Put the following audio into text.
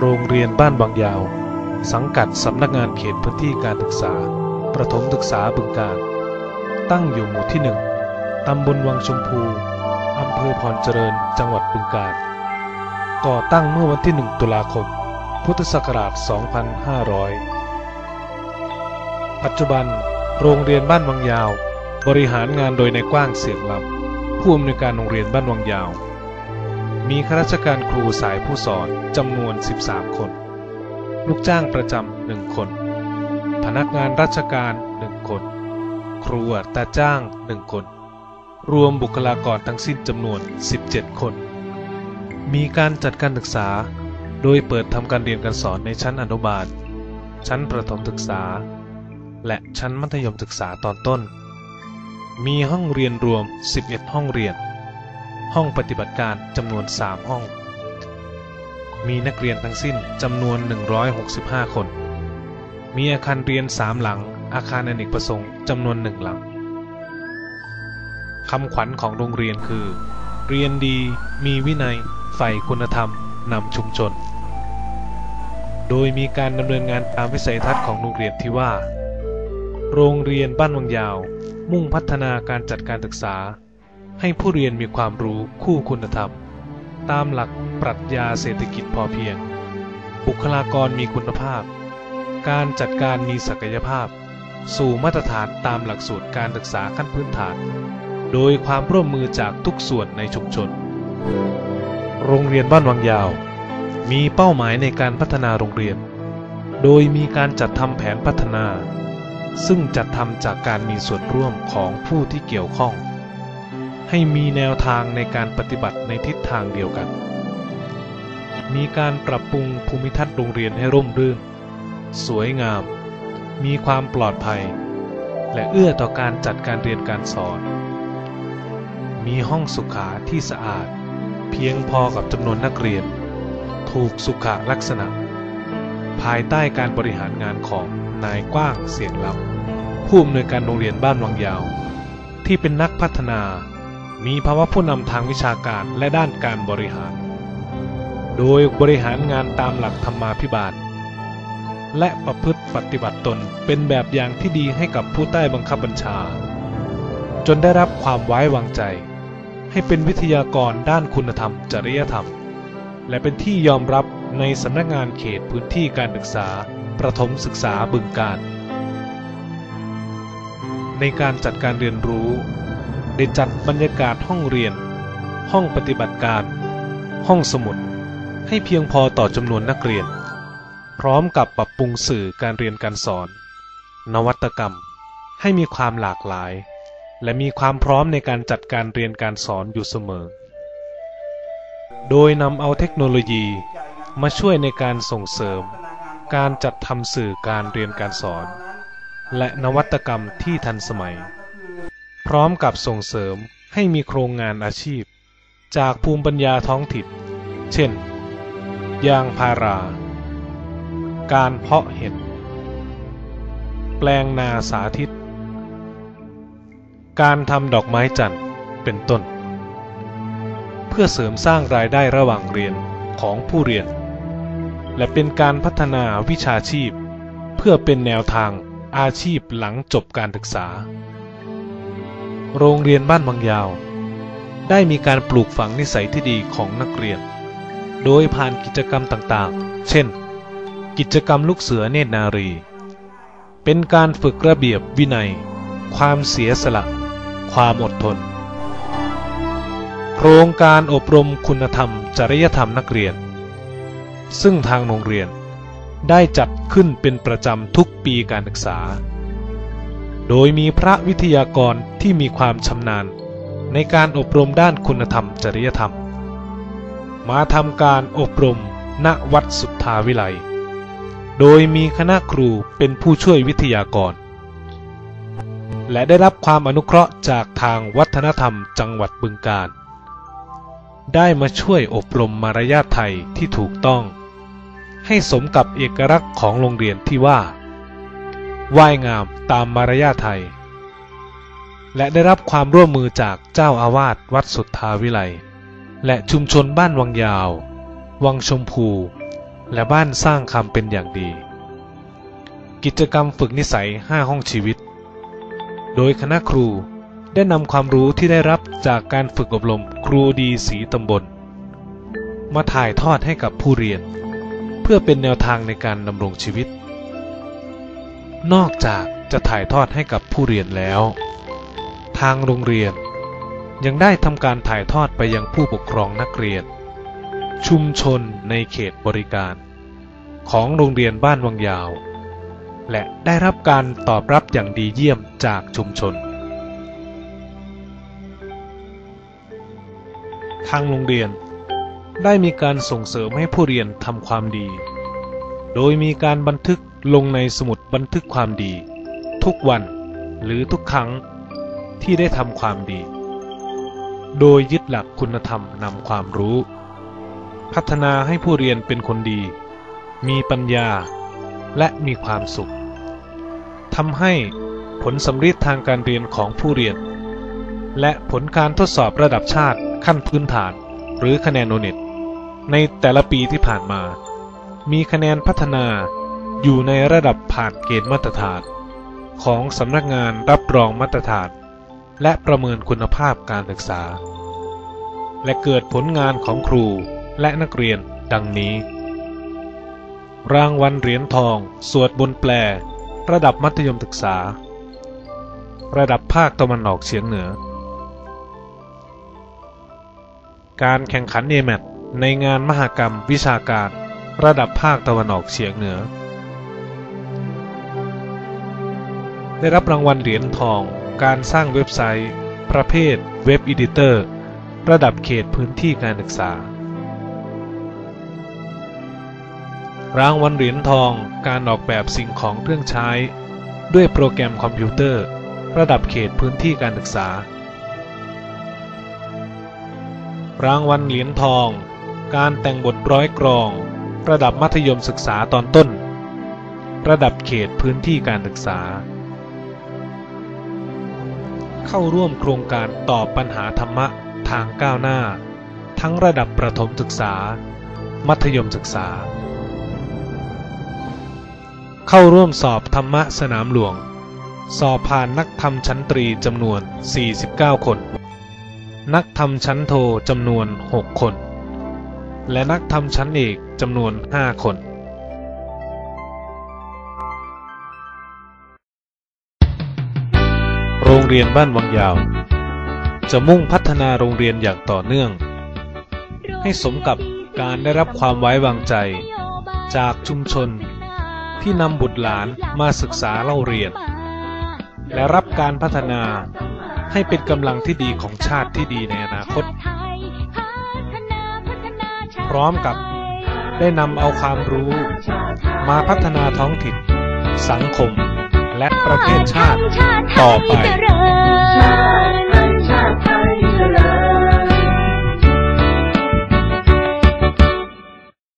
โรงเรียนบ้านบางยาว สังกัดสำนักงานเขตพื้นที่การศึกษา ประถมศึกษาบึงการ ตั้งอยู่หมู่ที่หนึ่งตำบลวังชมพูอำเภอพรเจริญ จังหวัดบึงการก่อตั้งเมื่อวันที่ 1 ตุลาคม พุทธศักราช 2500 ปัจจุบันโรงเรียนบ้านวังยาว บริหารงานโดยในกว้างเสียงลำผู้อำนวยการโรงเรียนบ้านวังยาว มีข้าราชการครูสายผู้สอนจำนวน 13 คน ลูกจ้างประจำหนึ่งคน พนักงานราชการหนึ่งคน ครูอัตาจ้างหนึ่งคน รวมบุคลากรทั้งสิ้นจำนวน 17 คน มีการจัดการศึกษา โดยเปิดทำการเรียนการสอนในชั้นอนุบาล ชั้นประถมศึกษา และชั้นมัธยมศึกษาตอนต้น มีห้องเรียนรวม 11 ห้องเรียน ห้องปฏิบัติการจำนวน 3 ห้อง มีนักเรียนทั้งสิ้นจำนวน 165 คน มีอาคารเรียน 3 หลัง อาคารอเนกประสงค์จำนวนหนึ่งหลังคำขวัญของโรงเรียนคือ เรียนดีมีวินัยใฝ่คุณธรรมนำชุมชน โดยมีการดำเนินงานตามวิสัยทัศน์ของโรงเรียนที่ว่า โรงเรียนบ้านวังยาว มุ่งพัฒนาการจัดการศึกษา ให้ผู้เรียนมีความรู้คู่คุณธรรม ตามหลักปรัชญาเศรษฐกิจพอเพียง บุคลากรมีคุณภาพ การจัดการมีศักยภาพ สู่มาตรฐานตามหลักสูตรการศึกษาขั้นพื้นฐาน โดยความร่วมมือจากทุกส่วนในชุมชน โรงเรียนบ้านวังยาว มีเป้าหมายในการพัฒนาโรงเรียน โดยมีการจัดทำแผนพัฒนา ซึ่งจัดทำจากการมีส่วนร่วมของผู้ที่เกี่ยวข้อง ให้มีแนวทางในการปฏิบัติในทิศทางเดียวกัน มีการปรับปรุงภูมิทัศน์โรงเรียนให้ร่มรื่น สวยงาม มีความปลอดภัย และเอื้อต่อการจัดการเรียนการสอน มีห้องสุขาที่สะอาด เพียงพอกับจำนวนนักเรียน ถูกสุขลักษณะ ภายใต้การบริหารงานของนายกว้างเสียงลำผู้อำนวยการโรงเรียนบ้านวังยาว ที่เป็นนักพัฒนา มีภาวะผู้นำทางวิชาการและด้านการบริหาร โดยบริหารงานตามหลักธรรมาภิบาล และประพฤติปฏิบัติตนเป็นแบบอย่างที่ดีให้กับผู้ใต้บังคับบัญชา จนได้รับความไว้วางใจ ให้เป็นวิทยากรด้านคุณธรรม จริยธรรม และเป็นที่ยอมรับในสำนักงานเขตพื้นที่การศึกษา ประถมศึกษาบึงการในการจัดการเรียนรู้ ได้จัดบรรยากาศห้องเรียน ห้องปฏิบัติการ ห้องสมุด ให้เพียงพอต่อจำนวนนักเรียน พร้อมกับปรับปรุงสื่อการเรียนการสอน นวัตกรรม ให้มีความหลากหลาย และมีความพร้อมในการจัดการเรียนการสอนอยู่เสมอ โดยนำเอาเทคโนโลยีมาช่วยในการส่งเสริม การจัดทำสื่อการเรียนการสอน และนวัตกรรมที่ทันสมัย พร้อมกับส่งเสริมให้มีโครงงานอาชีพ จากภูมิปัญญาท้องถิ่น เช่น ยางพารา การเพาะเห็ด แปลงนาสาธิต การทำดอกไม้จันทร์เป็นต้น เพื่อเสริมสร้างรายได้ระหว่างเรียนของผู้เรียน และเป็นการพัฒนาวิชาชีพ เพื่อเป็นแนวทางอาชีพหลังจบการศึกษา โรงเรียนบ้านบางยาว ได้มีการปลูกฝังนิสัยที่ดีของนักเรียน โดยผ่านกิจกรรมต่างๆ เช่น กิจกรรมลูกเสือเนตรนารี เป็นการฝึกระเบียบวินัย ความเสียสละ ความอดทน โครงการอบรมคุณธรรม จริยธรรมนักเรียน ซึ่งทางโรงเรียนได้จัดขึ้นเป็นประจำทุกปีการศึกษา โดยมีพระวิทยากรที่มีความชำนาญ ในการอบรมด้านคุณธรรมจริยธรรม มาทำการอบรมณวัดสุทธาวิไลโดยมีคณะครูเป็นผู้ช่วยวิทยากร และได้รับความอนุเคราะห์จากทางวัฒนธรรมจังหวัดบึงกาฬได้มาช่วยอบรมมารยาทไทยที่ถูกต้อง ให้สมกับเอกลักษณ์ของโรงเรียนที่ว่า ไหว้งามตามมารยาทไทย และได้รับความร่วมมือจากเจ้าอาวาสวัดสุทธาวิไลและชุมชนบ้านวังยาว วังชมพู และบ้านสร้างคำเป็นอย่างดี กิจกรรมฝึกนิสัย 5 ห้องชีวิต โดยคณะครูได้นำความรู้ที่ได้รับจากการฝึกอบรมครูดีสีตำบล มาถ่ายทอดให้กับผู้เรียน เพื่อเป็นแนวทางในการดำรงชีวิต นอกจากจะถ่ายทอดให้กับผู้เรียนแล้ว ทางโรงเรียนยังได้ทำการถ่ายทอดไปยังผู้ปกครองนักเรียน ชุมชนในเขตบริการ ของโรงเรียนบ้านวังยาว และได้รับการตอบรับอย่างดีเยี่ยมจากชุมชน ทางโรงเรียนได้มีการส่งเสริมให้ผู้เรียนทำความดี โดยมีการบันทึกลงในสมุดบันทึกความดี ทุกวันหรือทุกครั้งที่ได้ทำความดี โดยยึดหลักคุณธรรมนำความรู้ พัฒนาให้ผู้เรียนเป็นคนดี มีปัญญาและมีความสุขทำให้ผลสำฤทธิ์ทางการเรียนของผู้เรียน และผลการทดสอบระดับชาติขั้นพื้นฐานหรือคะแนนโนเน็ตในแต่ละปีที่ผ่านมา มีคะแนนพัฒนา อยู่ในระดับผ่านเกณฑ์มาตรฐาน ของสำนักงานรับรองมาตรฐาน และประเมินคุณภาพการศึกษา และเกิดผลงานของครูและนักเรียนดังนี้ รางวัลเหรียญทอง สวดบนแปล ระดับมัธยมศึกษา ระดับภาคตะวันออกเฉียงเหนือ การแข่งขันเอแมทในงานมหกรรมวิชาการ ระดับภาคตะวันออกเฉียงเหนือ ได้รับรางวัลเหรียญทอง การสร้างเว็บไซต์ ประเภทเว็บอีดิเตอร์ ระดับเขตพื้นที่การศึกษา รางวัลเหรียญทอง การออกแบบสิ่งของเครื่องใช้ ด้วยโปรแกรมคอมพิวเตอร์ ระดับเขตพื้นที่การศึกษา รางวัลเหรียญทอง การแต่งบทร้อยกรอง ระดับมัธยมศึกษาตอนต้น ระดับเขตพื้นที่การศึกษา เข้าร่วมโครงการตอบปัญหาธรรมะทางก้าวหน้า ทั้งระดับประถมศึกษา มัธยมศึกษา เข้าร่วมสอบธรรมะสนามหลวง สอบผ่านนักธรรมชั้นตรีจำนวน 49 คน นักธรรมชั้นโทจำนวน 6 คน และนักธรรมชั้นเอกจำนวน 5 คน รงเรียนบ้านวังยาว จะมุ่งพัฒนาโรงเรียนอย่างต่อเนื่อง ให้สมกับการได้รับความไว้วางใจ จากชุมชน ที่นำบุตรหลานมาศึกษาเล่าเรียน และรับการพัฒนาให้เป็นกำลังที่ดีของชาติที่ดีในอนาคต พร้อมกับได้นำเอาความรู้ มาพัฒนาท้องถิ่นสังคม และประเทศชาติต่อไป